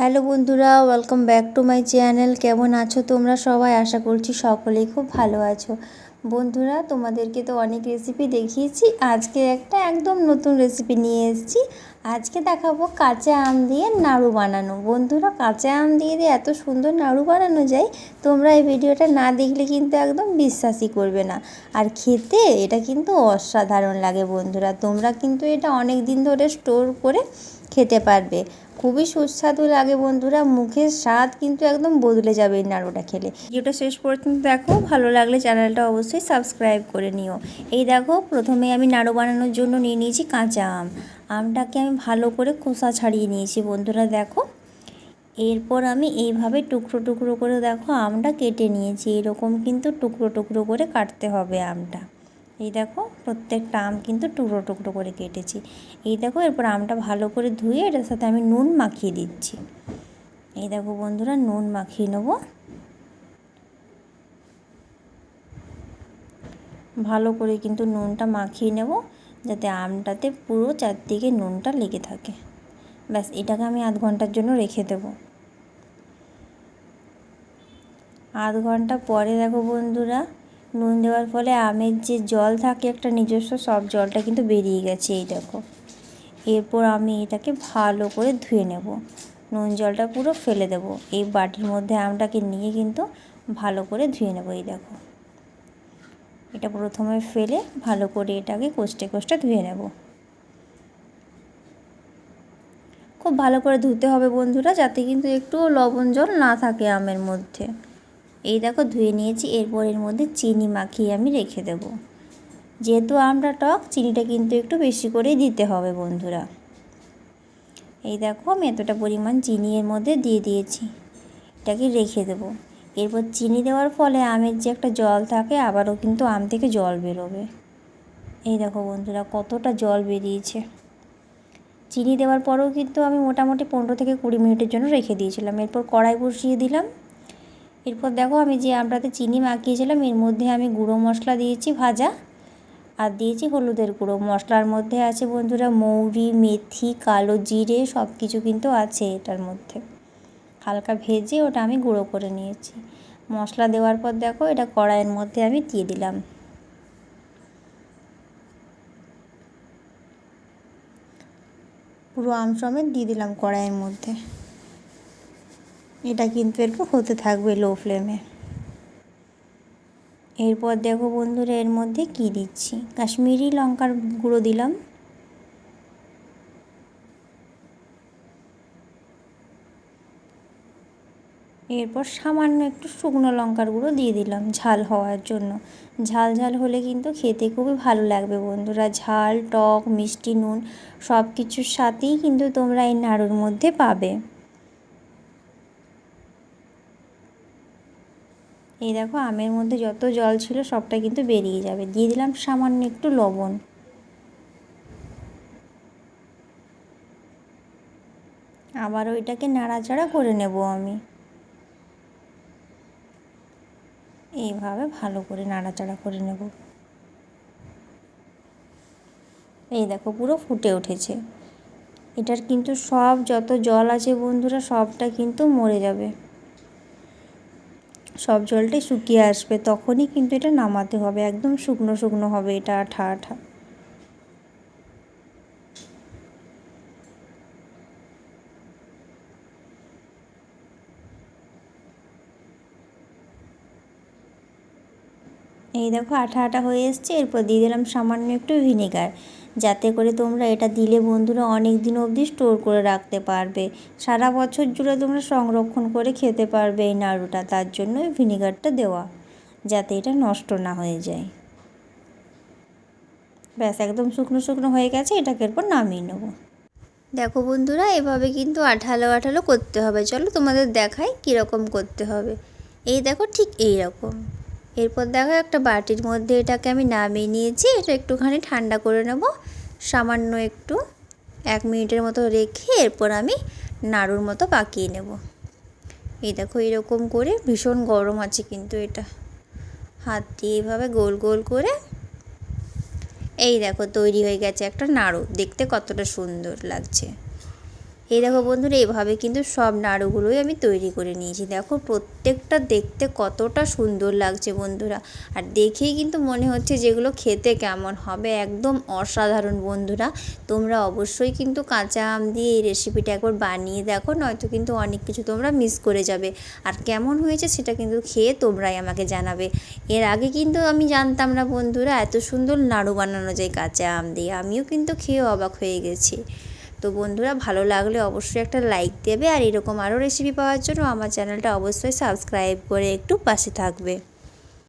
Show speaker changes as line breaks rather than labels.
Hello বন্ধুরা welcome back to my channel কেমন আছো তোমরা সবাই? আশা করছি সকলেই খুব ভালো আছো। বন্ধুরা, তোমাদেরকে তো অনেক রেসিপি দেখিয়েছি। আজকে একটা একদম নতুন রেসিপি নিয়ে এসেছি। আজকে দেখাবো কাঁচা আম দিয়ে নাড়ু বানানো। বন্ধুরা, কাঁচা আম দিয়ে দিয়ে এত সুন্দর নাড়ু বানানো যায়, তোমরা এই ভিডিওটা না দেখলে কিন্তু একদম বিশ্বাসই করবে না। আর খেতে এটা কিন্তু অসাধারণ লাগে বন্ধুরা। তোমরা কিন্তু এটা অনেক দিন ধরে স্টোর করে খেতে পারবে। খুবই সুস্বাদু লাগে বন্ধুরা। মুখের স্বাদ কিন্তু একদম বদলে যাবে এই নাড়ুটা খেলে। ভিডিওটা শেষ পর্যন্ত দেখো। ভালো লাগলে চ্যানেলটা অবশ্যই সাবস্ক্রাইব করে নিও। এই দেখো, প্রথমে আমি নাড়ু বানানোর জন্য নিয়ে নিয়েছি কাঁচা আম। আমটাকে আমি ভালো করে খোসা ছাড়িয়ে নিয়েছি বন্ধুরা, দেখো। এরপর আমি এইভাবে টুকরো টুকরো করে, দেখো, আমটা কেটে নিয়েছি। এরকম কিন্তু টুকরো টুকরো করে কাটতে হবে আমটা। এই দেখো প্রত্যেকটা আম কিন্তু টুকরো টুকরো করে কেটেছি। এই দেখো এরপর আমটা ভালো করে ধুয়ে এটার সাথে আমি নুন মাখিয়ে দিচ্ছি। এই দেখো বন্ধুরা নুন মাখিয়ে নেব। ভালো করে কিন্তু নুনটা মাখিয়ে নেব যাতে আমটাতে পুরো চারদিকে নুনটা লেগে থাকে। ব্যাস, এটাকে আমি আধ ঘণ্টার জন্য রেখে দেব। আধ ঘণ্টা পরে দেখো বন্ধুরা নুন দেওয়ার ফলে আমের যে জল থাকে একটা নিজস্ব সব জলটা কিন্তু বেরিয়ে গেছে, এই দেখো। এরপর আমি এটাকে ভালো করে ধুয়ে নেব। নুন জলটা পুরো ফেলে দেব। এই বাটির মধ্যে আমটাকে নিয়ে কিন্তু ভালো করে ধুয়ে নেব, এই দেখো। এটা প্রথমে ফেলে ভালো করে এটাকে কষ্টে কষ্টে ধুয়ে নেব। খুব ভালো করে ধুতে হবে বন্ধুরা, যাতে কিন্তু একটু লবণ জল না থাকে আমের মধ্যে। এই দেখো ধুয়ে নিয়েছি, এরপর এর মধ্যে চিনি মাখিয়ে আমি রেখে দেব। যেহেতু আমরা টক, চিনিটা কিন্তু একটু বেশি করেই দিতে হবে বন্ধুরা। এই দেখো আমি এতটা পরিমাণ চিনি এর মধ্যে দিয়ে দিয়েছি, এটাকে রেখে দেবো। এরপর চিনি দেওয়ার ফলে আমের যে একটা জল থাকে, আবারও কিন্তু আম থেকে জল বেরোবে। এই দেখো বন্ধুরা কতটা জল বেরিয়েছে। চিনি দেওয়ার পরেও কিন্তু আমি মোটামুটি পনেরো থেকে কুড়ি মিনিটের জন্য রেখে দিয়েছিলাম। এরপর কড়াই বসিয়ে দিলাম। এরপর দেখো আমি যে আমটাতে চিনি মাখিয়েছিলাম, এর মধ্যে আমি গুঁড়ো মশলা দিয়েছি ভাজা, আর দিয়েছি হলুদের গুঁড়ো। মশলার মধ্যে আছে বন্ধুরা মৌরি, মেথি, কালো জিরে সব কিছু কিন্তু আছে এটার মধ্যে। হালকা ভেজে ওটা আমি গুঁড়ো করে নিয়েছি। মশলা দেওয়ার পর দেখো এটা কড়াইয়ের মধ্যে আমি দিয়ে দিলাম। পুরো আম সমেত দিয়ে দিলাম কড়াইয়ের মধ্যে। এটা কিন্তু এরপর হতে থাকবে লো ফ্লেমে এরপর দেখো বন্ধুরা, এর মধ্যে কী দিচ্ছি? কাশ্মীরি লঙ্কার গুঁড়ো দিলাম। এরপর সামান্য একটু শুকনো লঙ্কার গুঁড়ো দিয়ে দিলাম ঝাল হওয়ার জন্য। ঝাল ঝাল হলে কিন্তু খেতে খুবই ভালো লাগবে বন্ধুরা। ঝাল, টক, মিষ্টি, নুন সব কিছুর সাথেই কিন্তু তোমরা এই নাড়ুর মধ্যে পাবে। এই দেখো আমের মধ্যে যত জল ছিল সবটা কিন্তু বেরিয়ে যাবে। দিয়ে দিলাম সামান্য একটু লবণ। আবার ওইটাকে নাড়াচাড়া করে নেব আমি। এইভাবে ভালো করে নাড়াচাড়া করে নেব। এই দেখো পুরো ফুটে উঠেছে। এটার কিন্তু সব যত জল আছে বন্ধুরা সবটা কিন্তু মরে যাবে। সব জলটাই শুকিয়ে আসবে, তখনই কিন্তু এটা নামাতে হবে। একদম শুকনো শুকনো হবে এটা আঠা আঠা। এই দেখো আঠা আঠা হয়ে এসছে, এরপর দিয়ে দিলাম সামান্য একটু ভিনেগার। যাতে করে তোমরা এটা দিলে বন্ধুরা অনেক দিন অবধি স্টোর করে রাখতে পারবে। সারা বছর জুড়ে তোমরা সংরক্ষণ করে খেতে পারবে এই নাড়ুটা, তার জন্য ওই ভিনেগারটা দেওয়া, যাতে এটা নষ্ট না হয়ে যায়। ব্যাস, একদম শুকনো শুকনো হয়ে গেছে, এটাকে এরপর নামিয়ে নেব। দেখো বন্ধুরা, এভাবে কিন্তু আঠালো আঠালো করতে হবে। চলো তোমাদের দেখাই কীরকম করতে হবে। এই দেখো ঠিক এই রকম এরপর দেখো একটা বাটির মধ্যে এটাকে আমি নামিয়ে নিয়েছি, এটা একটুখানি ঠান্ডা করে নেব। সামান্য একটু এক মিনিটের মতো রেখে এরপর আমি নাড়ুর মতো পাকিয়ে নেব। এই দেখো এরকম করে ভীষণ গরম আছে কিন্তু এটা। হাত দিয়ে এইভাবে গোল গোল করে এই দেখো তৈরি হয়ে গেছে একটা নাড়ু, দেখতে কতটা সুন্দর লাগছে। এই দেখো বন্ধুরা, এভাবে কিন্তু সব নাড়ুগুলোই আমি তৈরি করে নিয়েছি। দেখো, প্রত্যেকটা দেখতে কতটা সুন্দর লাগছে বন্ধুরা। আর দেখেই কিন্তু মনে হচ্ছে যেগুলো খেতে কেমন হবে। একদম অসাধারণ বন্ধুরা। তোমরা অবশ্যই কিন্তু কাঁচা আম দিয়ে এই রেসিপিটা একবার বানিয়ে দেখো, নয়তো কিন্তু অনেক কিছু তোমরা মিস করে যাবে। আর কেমন হয়েছে সেটা কিন্তু খেয়ে তোমরাই আমাকে জানাবে। এর আগে কিন্তু আমি জানতাম না বন্ধুরা, এত সুন্দর নাড়ু বানানো যায় কাঁচা আম দিয়ে। আমিও কিন্তু খেয়ে অবাক হয়ে গেছি। তো বন্ধুরা ভালো লাগলে অবশ্যই একটা লাইক দেবে আর এরকম আরও রেসিপি পাওয়ার জন্য আমার চ্যানেলটা অবশ্যই সাবস্ক্রাইব করে একটু পাশে থাকবে।